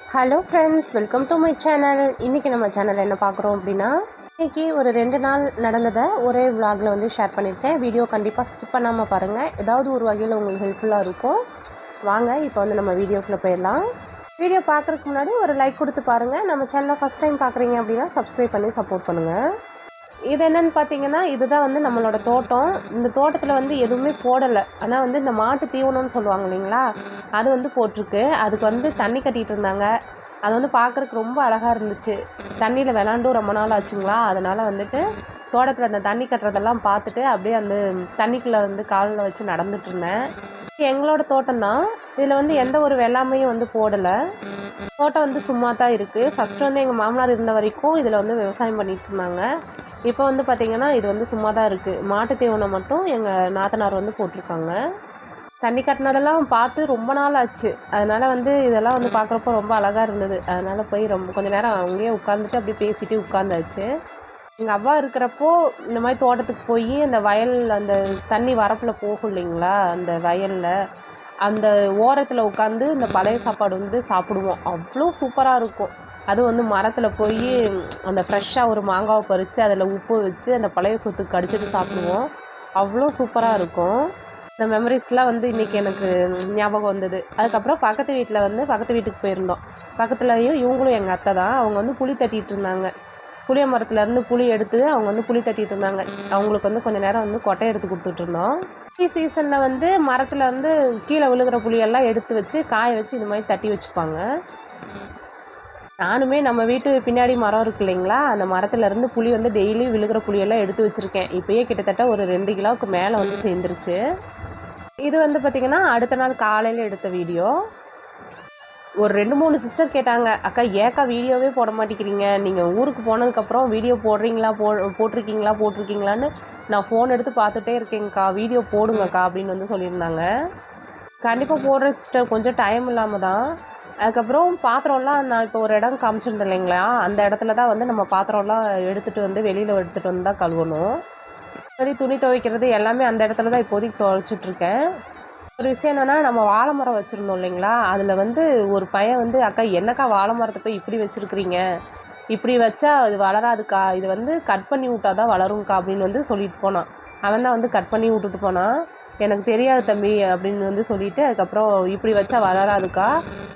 Hello friends welcome to my channel இன்றைக்கி நம்ம channel என்ன பார்க்குறோம் அப்படின்னா இன்றைக்கி ஒரு ரெண்டு நாள் நடந்ததை ஒரே vlogல வந்து ஷேர் பண்ணியிருக்கேன். வீடியோ கண்டிப்பாக ஸ்கிப் பண்ணாமல் பாருங்கள் ஏதாவது ஒரு வகையில் உங்களுக்கு ஹெல்ப்ஃபுல்லாக இருக்கும். வாங்க இப்போ வந்து நம்ம வீடியோக்குள்ளே போயிடலாம். வீடியோ பார்க்குறதுக்கு முன்னாடி ஒரு லைக் கொடுத்து பாருங்கள் நம்ம சேனலை ஃபஸ்ட் டைம் பார்க்குறீங்க அப்படின்னா சப்ஸ்கிரைப் பண்ணி சப்போர்ட் பண்ணுங்கள் இது என்னன்னு பார்த்தீங்கன்னா இதுதான் வந்து நம்மளோட தோட்டம். இந்த தோட்டத்தில் வந்து எதுவுமே போடலை. ஆனால் வந்து இந்த மாட்டு தீவனம்னு சொல்லுவாங்க இல்லைங்களா? அது வந்து போட்டிருக்கு. அதுக்கு வந்து தண்ணி கட்டிகிட்டு இருந்தாங்க. அது வந்து பார்க்குறக்கு ரொம்ப அழகாக இருந்துச்சு. தண்ணியில் விளாண்டும் ரொம்ப நாள் ஆச்சுங்களா? அதனால் வந்துட்டு தோட்டத்தில் அந்த தண்ணி கட்டுறதெல்லாம் பார்த்துட்டு அப்படியே அந்த தண்ணிக்குள்ளே வந்து காலில் வச்சு நடந்துட்டு இருந்தேன். எங்களோட தோட்டம் தான் இதில் வந்து எந்த ஒரு வெள்ளாமையும் வந்து போடலை. தோட்டம் வந்து சும்மா தான் இருக்குது ஃபஸ்ட்டு வந்து எங்கள் மாமனார் இருந்த வரைக்கும் இதில் வந்து விவசாயம் பண்ணிட்டு இருந்தாங்க. இப்போ வந்து பார்த்திங்கன்னா இது வந்து சும்மா தான் இருக்குது மாட்டு தீவனம் மட்டும் எங்கள் நாத்தனார் வந்து போட்டிருக்காங்க. தண்ணி கட்டினதெல்லாம் பார்த்து ரொம்ப நாள் ஆச்சு. அதனால் வந்து இதெல்லாம் வந்து பார்க்குறப்போ ரொம்ப அழகாக இருந்தது. அதனால் போய் ரொம்ப கொஞ்ச நேரம் அங்கேயே உட்காந்துட்டு அப்படியே பேசிட்டு உட்காந்தாச்சு எங்கள் அவ்வா இருக்கிறப்போ இந்த மாதிரி தோட்டத்துக்கு போய் அந்த வயல் அந்த தண்ணி வரப்பில் போகும் இல்லைங்களா? அந்த வயலில் அந்த ஓரத்தில் உட்காந்து இந்த பழைய சாப்பாடு வந்து சாப்பிடுவோம். அவ்வளோ சூப்பராக இருக்கும். அது வந்து மரத்தில் போய் அந்த ஃப்ரெஷ்ஷாக ஒரு மாங்காவை பறித்து அதில் உப்பு வச்சு அந்த பழைய சொத்துக்கு கடிச்சிட்டு சாப்பிடுவோம். அவ்வளோ சூப்பராக இருக்கும். இந்த மெமரிஸ்லாம் வந்து இன்றைக்கி எனக்கு ஞாபகம் வந்தது. அதுக்கப்புறம் பக்கத்து வீட்டில் வந்து பக்கத்து வீட்டுக்கு போயிருந்தோம். பக்கத்துலேயும் இவங்களும் எங்கள் அத்தை தான் அவங்க வந்து புளி தட்டிகிட்டு இருந்தாங்க. புளிய மரத்துலேருந்து புளி எடுத்து அவங்க வந்து புளி தட்டிகிட்டு இருந்தாங்க. அவங்களுக்கு வந்து கொஞ்ச நேரம் வந்து கொட்டை எடுத்து கொடுத்துட்ருந்தோம் டீ சீசனில் வந்து மரத்தில் வந்து கீழே விழுகிற புளியெல்லாம் எடுத்து வச்சு காய வச்சு இந்த மாதிரி தட்டி வச்சுப்பாங்க. நானுமே நம்ம வீட்டு பின்னாடி மரம் இருக்கு இல்லைங்களா? அந்த மரத்துலேருந்து புளி வந்து டெய்லி விழுகிற புளியெல்லாம் எடுத்து வச்சுருக்கேன். இப்போயே கிட்டத்தட்ட ஒரு ரெண்டு கிலோவுக்கு மேலே வந்து சேர்ந்துருச்சு. இது வந்து பார்த்திங்கன்னா அடுத்த நாள் காலையில் எடுத்த வீடியோ. ஒரு ரெண்டு மூணு சிஸ்டர் கேட்டாங்க அக்கா ஏக்கா வீடியோவே போட மாட்டேங்கிறீங்க? நீங்கள் ஊருக்கு போனதுக்கப்புறம் வீடியோ போடுறீங்களா? போ போட்டிருக்கீங்களா? போட்டிருக்கீங்களான்னு நான் ஃபோன் எடுத்து பார்த்துட்டே இருக்கேங்க்கா வீடியோ போடுங்கக்கா அப்படின்னு வந்து சொல்லியிருந்தாங்க. கண்டிப்பாக போடுறேன் சிஸ்டர் கொஞ்சம் டைம் இல்லாமல் தான். அதுக்கப்புறம் பாத்திரம்லாம் நான் இப்போ ஒரு இடம் காமிச்சிருந்தேன் இல்லைங்களா? அந்த இடத்துல தான் வந்து நம்ம பாத்திரம்லாம் எடுத்துகிட்டு வந்து வெளியில் எடுத்துகிட்டு வந்து தான் கழுவணும். சரி துணி துவைக்கிறது எல்லாமே அந்த இடத்துல தான் இப்போதைக்கு துவைச்சிட்ருக்கேன் ஒரு விஷயம் என்னென்னா நம்ம வாழை மரம் வச்சுருந்தோம் இல்லைங்களா? அதில் வந்து ஒரு பையன் வந்து அக்கா என்னக்கா வாழை மரத்தை போய் இப்படி வச்சுருக்கிறீங்க? இப்படி வச்சா அது வளராதுக்கா? இது வந்து கட் பண்ணி விட்டா தான் வளரும்க்கா? அப்படின்னு வந்து சொல்லிட்டு போனான். அவன் தான் வந்து கட் பண்ணி விட்டுட்டு போனான். எனக்கு தெரியாது தம்பி அப்படின்னு வந்து சொல்லிட்டு அதுக்கப்புறம் இப்படி வச்சா வளராதுக்கா?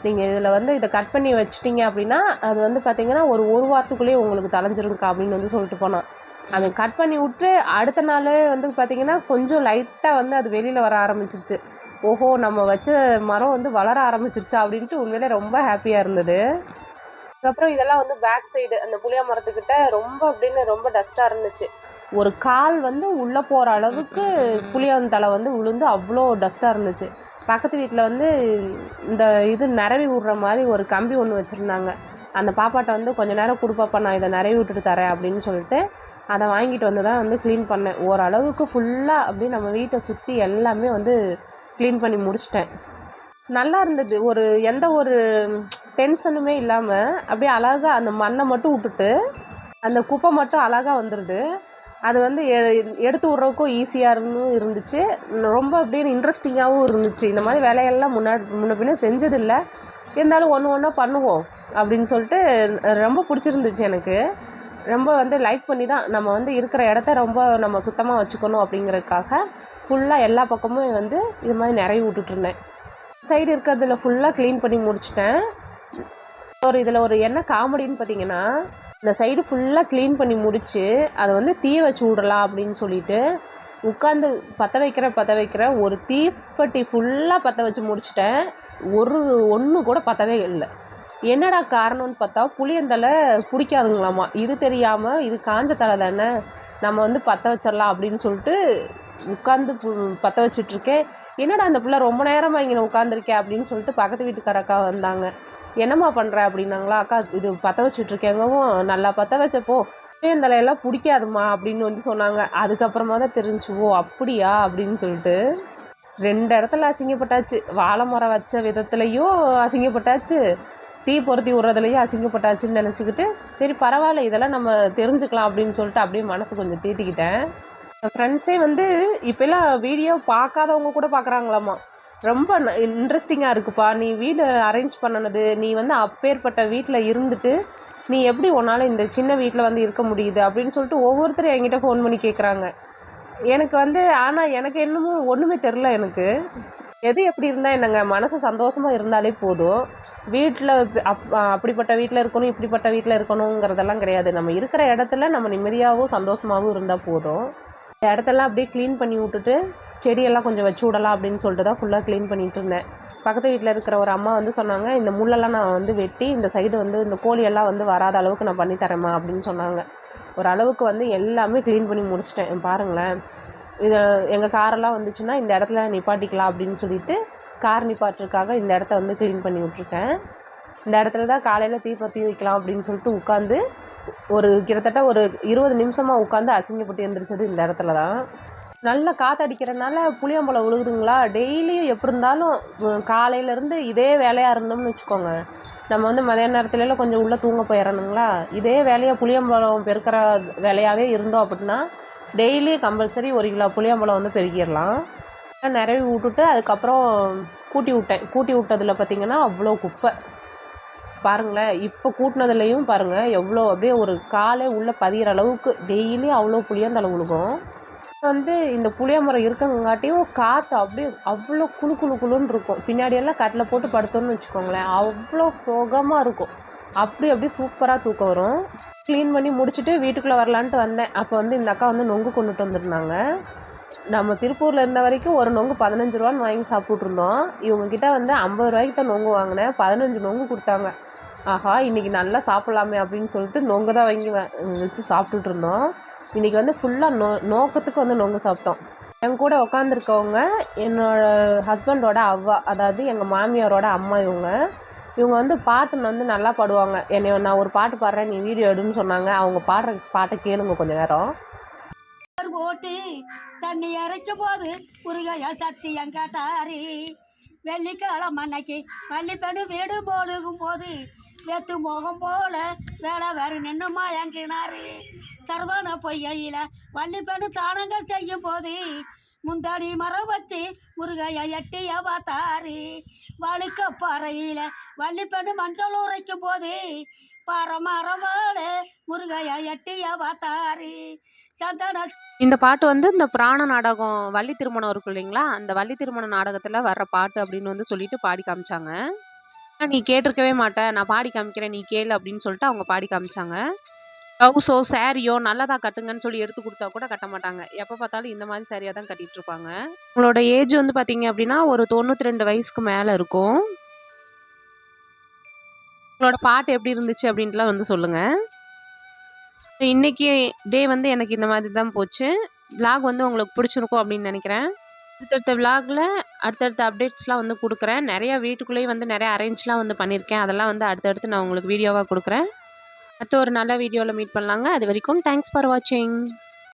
நீங்கள் இதில் வந்து இதை கட் பண்ணி வச்சிட்டிங்க அப்படின்னா அது வந்து பார்த்திங்கன்னா ஒரு ஒரு வாரத்துக்குள்ளேயே உங்களுக்கு தலைஞ்சிருங்கக்கா அப்படின்னு வந்து சொல்லிட்டு போனான். அதை கட் பண்ணி விட்டு அடுத்த நாள் வந்து பார்த்திங்கன்னா கொஞ்சம் லைட்டாக வந்து அது வெளியில் வர ஆரம்பிச்சிருச்சு. ஓஹோ நம்ம வச்ச மரம் வந்து வளர ஆரம்பிச்சிருச்சா அப்படின்ட்டு உண்மையிலே ரொம்ப ஹாப்பியாக இருந்தது. அதுக்கப்புறம் இதெல்லாம் வந்து பேக் சைடு அந்த புளிய மரத்துக்கிட்ட ரொம்ப அப்படின்னு ரொம்ப டஸ்ட்டாக இருந்துச்சு. ஒரு கால் வந்து உள்ளே போகிற அளவுக்கு புளியந்தலை வந்து விழுந்து அவ்வளோ டஸ்ட்டாக இருந்துச்சு. பக்கத்து வீட்டில் வந்து இந்த இது நிரவி விடுற மாதிரி ஒரு கம்பி ஒன்று வச்சுருந்தாங்க. அந்த பாப்பாட்ட வந்து கொஞ்ச நேரம் கொடுப்பாப்பா நான் இதை நிறவி விட்டுட்டு தரேன் அப்படின்னு சொல்லிட்டு அதை வாங்கிட்டு வந்து தான் வந்து க்ளீன் பண்ணேன். ஓரளவுக்கு ஃபுல்லாக அப்படியே நம்ம வீட்டை சுற்றி எல்லாமே வந்து க்ளீன் பண்ணி முடிச்சிட்டேன். நல்லா இருந்தது. ஒரு எந்த ஒரு டென்ஷனுமே இல்லாமல் அப்படியே அழகாக அந்த மண்ணை மட்டும் விட்டுட்டு அந்த குப்பை மட்டும் அழகாக வந்துடுது அது வந்து எ- எடுத்து விட்றதுக்கும் ஈஸியாக இருந்தும் இருந்துச்சு. ரொம்ப அப்படியே இன்ட்ரெஸ்டிங்காகவும் இருந்துச்சு. இந்த மாதிரி வேலையெல்லாம் முன்னாடி முன்ன பின்னே செஞ்சதில்லை. இருந்தாலும் ஒன்று ஒன்றா பண்ணுவோம் அப்படின்னு சொல்லிட்டு ரொம்ப பிடிச்சிருந்துச்சு எனக்கு. ரொம்ப வந்து லைக் பண்ணி தான் நம்ம வந்து இருக்கிற இடத்த ரொம்ப நம்ம சுத்தமாக வச்சுக்கணும் அப்படிங்கிறதுக்காக ஃபுல்லாக எல்லா பக்கமும் வந்து இது மாதிரி நிறைய விட்டுட்ருந்தேன் சைடு இருக்கிறதுல ஃபுல்லாக க்ளீன் பண்ணி முடிச்சிட்டேன். ஒரு இதில் ஒரு என்ன காமெடின்னு பார்த்தீங்கன்னா இந்த சைடு ஃபுல்லாக க்ளீன் பண்ணி முடித்து அதை வந்து தீ வச்சு விடலாம் அப்படின்னு சொல்லிட்டு உட்காந்து பற்ற வைக்கிற பற்ற வைக்கிற ஒரு தீப்பெட்டி ஃபுல்லாக பற்ற வச்சு முடிச்சிட்டேன். ஒரு ஒன்று கூட பற்றவே இல்லை. என்னடா காரணம்னு பார்த்தா புளியந்தலை பிடிக்காதுங்களாமா இது தெரியாமல் இது காஞ்ச தலை தானே? நம்ம வந்து பற்ற வச்சிடலாம் அப்படின்னு சொல்லிட்டு உட்காந்து பற்ற வச்சிட்ருக்கேன். என்னடா அந்த பிள்ளை ரொம்ப நேரமாக இங்கே உட்காந்துருக்கேன் அப்படின்னு சொல்லிட்டு பக்கத்து வீட்டுக்கார அக்கா வந்தாங்க. என்னம்மா பண்ணுற அப்படின்னாங்களா. அக்கா இது பற்ற வச்சிட்ருக்கேங்கவும் நல்லா பற்ற வச்சப்போ புளியந்தலையெல்லாம் பிடிக்காதுமா? அப்படின்னு வந்து சொன்னாங்க. அதுக்கப்புறமா தான் தெரிஞ்சு ஓ அப்படியா? அப்படின்னு சொல்லிட்டு ரெண்டு இடத்துல அசிங்கப்பட்டாச்சு. வாழை மரம் வச்ச விதத்துலேயும் அசிங்கப்பட்டாச்சு. தீ பொருத்தி விட்றதுலையும் அசிங்கப்பட்டாச்சுன்னு நினச்சிக்கிட்டு சரி பரவாயில்ல இதெல்லாம் நம்ம தெரிஞ்சுக்கலாம் அப்படின்னு சொல்லிட்டு அப்படியே மனசு கொஞ்சம் தேத்திக்கிட்டேன். ஃப்ரெண்ட்ஸே வந்து இப்போல்லாம் வீடியோ பார்க்காதவங்க கூட பார்க்குறாங்களாமா? ரொம்ப இன்ட்ரெஸ்டிங்காக இருக்குப்பா. நீ வீடு அரேஞ்ச் பண்ணனது நீ வந்து அப்பேற்பட்ட வீட்டில் இருந்துட்டு நீ எப்படி உன்னால் இந்த சின்ன வீட்டில் வந்து இருக்க முடியுது அப்படின்னு சொல்லிட்டு ஒவ்வொருத்தரும் என்கிட்ட ஃபோன் பண்ணி கேட்குறாங்க எனக்கு வந்து ஆனால் எனக்கு என்னமோ ஒன்றுமே தெரில எனக்கு. எது எப்படி இருந்தால் என்னங்க மனசு சந்தோஷமாக இருந்தாலே போதும். வீட்டில் அப் அப்படிப்பட்ட வீட்டில் இருக்கணும் இப்படிப்பட்ட வீட்டில் இருக்கணுங்கிறதெல்லாம் கிடையாது. நம்ம இருக்கிற இடத்துல நம்ம நிம்மதியாகவும் சந்தோஷமாகவும் இருந்தால் போதும். இந்த இடத்தெல்லாம் அப்படியே க்ளீன் பண்ணி விட்டுட்டு செடியெல்லாம் கொஞ்சம் வச்சு விடலாம் அப்படின்னு சொல்லிட்டு தான் ஃபுல்லாக க்ளீன் பண்ணிகிட்டு இருந்தேன். பக்கத்து வீட்டில் இருக்கிற ஒரு அம்மா வந்து சொன்னாங்க இந்த முள்ளெல்லாம் நான் வந்து வெட்டி இந்த சைடு வந்து இந்த கோழியெல்லாம் வந்து வராத அளவுக்கு நான் பண்ணி தரேம்மா அப்படின்னு சொன்னாங்க. ஒரு அளவுக்கு வந்து எல்லாமே க்ளீன் பண்ணி முடிச்சிட்டேன். பாருங்களேன். இது எங்கள் காரெல்லாம் வந்துச்சுன்னா இந்த இடத்துல நிப்பாட்டிக்கலாம் அப்படின்னு சொல்லிட்டு கார் நிப்பாட்டுறதுக்காக இந்த இடத்த வந்து க்ளீன் பண்ணி விட்ருக்கேன் இந்த இடத்துல தான் காலையில் தீப்பத்தி வைக்கலாம் அப்படின்னு சொல்லிட்டு உட்காந்து ஒரு கிட்டத்தட்ட ஒரு இருபது நிமிஷமாக உட்காந்து அசிங்கப்பட்டு எழுந்திரிச்சது இந்த இடத்துல தான். நல்ல காற்றடிக்கிறனால புளியம்பழம் விழுகுதுங்களா டெய்லியும் எப்படி இருந்தாலும் காலையிலேருந்து இதே வேலையாக இருந்தோம்னு வச்சுக்கோங்க. நம்ம வந்து மதிய நேரத்துலலாம் கொஞ்சம் உள்ளே தூங்க போயிடணுங்களா இதே வேலையாக புளியம்பழம் பெருக்கிற வேலையாகவே இருந்தோம் அப்படின்னா டெய்லி கம்பல்சரி ஒரு கிலோ புளியம்பழம் வந்து பெருக்கிடலாம். நிறவி விட்டுட்டு அதுக்கப்புறம் கூட்டி விட்டேன். கூட்டி விட்டதில் பார்த்திங்கன்னா அவ்வளோ குப்பை. பாருங்களேன் இப்போ கூட்டினதுலேயும் பாருங்கள் எவ்வளோ அப்படியே ஒரு காலே உள்ளே பதிகிற அளவுக்கு டெய்லி அவ்வளோ புளியந்தலை விழுகும் வந்து இந்த புளிய மரம் இருக்கங்காட்டியும் காற்று அப்படியே அவ்வளோ குழு குழு குளுன்னு இருக்கும். பின்னாடியெல்லாம் கட்டில் போட்டு படுத்தோன்னு வச்சுக்கோங்களேன் அவ்வளோ சுகமாக இருக்கும். அப்படி அப்படியே சூப்பராக தூக்கம் வரும். க்ளீன் பண்ணி முடிச்சுட்டு வீட்டுக்குள்ளே வரலான்ட்டு வந்தேன். அப்போ வந்து இந்த அக்கா வந்து நொங்கு கொண்டுட்டு வந்துருந்தாங்க. நம்ம திருப்பூரில் இருந்த வரைக்கும் ஒரு நொங்கு பதினஞ்சு ரூபான்னு வாங்கி சாப்பிட்ருந்தோம் இவங்கக்கிட்ட வந்து ஐம்பது ரூபாய்க்கு தான் நொங்கு வாங்கினேன். பதினஞ்சு நொங்கு கொடுத்தாங்க. ஆஹா இன்றைக்கி நல்லா சாப்பிட்லாமே அப்படின்னு சொல்லிட்டு நொங்கு தான் வாங்கி வச்சு சாப்பிட்டுட்டு இருந்தோம் இன்றைக்கி வந்து ஃபுல்லாக நோ நோக்கத்துக்கு வந்து நொங்கு சாப்பிட்டோம். என் கூட உட்காந்துருக்கவங்க என்னோடய ஹஸ்பண்டோட அவ்வா அதாவது எங்கள் மாமியாரோட அம்மா இவங்க. இவங்க வந்து பாட்டு வந்து நல்லா பாடுவாங்க. என்னை நான் ஒரு பாட்டு பாடுறேன் நீ வீடியோ எடுன்னு சொன்னாங்க. அவங்க பாடுற பாட்டை கேளுங்க கொஞ்சம் நேரம். ஓட்டி தண்ணி இறைக்கும் போது முருகையா சத்தியம் காட்டாரு வெள்ளிக்கிழமை அன்னைக்கு பள்ளிப்பெண்ணு வீடு போடுகும் போது வெத்து முகம் போல வேலை வேறு நின்று மயங்கினாரு சரதான பொய்யில வள்ளிப்பெண்ணு தானங்கள் செய்யும் போது முந்தாடி மரம் வச்சு முருகையா எட்டிய பார்த்தாரு. வழுக்க பாறையில வள்ளிப்பெண்ணு மஞ்சள் உரைக்கும் போது பரமரமால முருகையா எட்டிய பார்த்தாரு சந்தன இந்த பாட்டு வந்து இந்த புராண நாடகம் வள்ளி திருமணம் இருக்கும் இல்லைங்களா? அந்த வள்ளி திருமண நாடகத்தில் வர்ற பாட்டு அப்படின்னு வந்து சொல்லிட்டு பாடி காமிச்சாங்க. நீ கேட்டிருக்கவே மாட்டேன் நான் பாடி காமிக்கிறேன் நீ கேளு அப்படின்னு சொல்லிட்டு அவங்க பாடி காமிச்சாங்க. ப்ளவுஸோ சாரியோ நல்லதா கட்டுங்கன்னு சொல்லி எடுத்து கொடுத்தா கூட கட்ட மாட்டாங்க. எப்போ பார்த்தாலும் இந்த மாதிரி சாரியாக தான் கட்டிட்டு இருப்பாங்க. உங்களோட ஏஜ் வந்து பார்த்தீங்க அப்படின்னா ஒரு தொண்ணூற்றி ரெண்டு வயசுக்கு மேலே இருக்கும். உங்களோட பாட்டு எப்படி இருந்துச்சு அப்படின்ட்டுலாம் வந்து சொல்லுங்கள் இன்றைக்கி டே வந்து எனக்கு இந்த மாதிரி தான் போச்சு. விலாக் வந்து உங்களுக்கு பிடிச்சிருக்கும் அப்படின்னு நினைக்கிறேன். அடுத்தடுத்த விலாகில் அடுத்தடுத்த அப்டேட்ஸ்லாம் வந்து கொடுக்குறேன். நிறையா வீட்டுக்குள்ளேயும் வந்து நிறைய அரேஞ்ச்லாம் வந்து பண்ணியிருக்கேன். அதெல்லாம் வந்து அடுத்தடுத்து நான் உங்களுக்கு வீடியோவாக கொடுக்குறேன். அடுத்து ஒரு நல்ல வீடியோவில் மீட் பண்ணலாங்க. அது வரைக்கும் தேங்க்ஸ் ஃபார் வாட்சிங்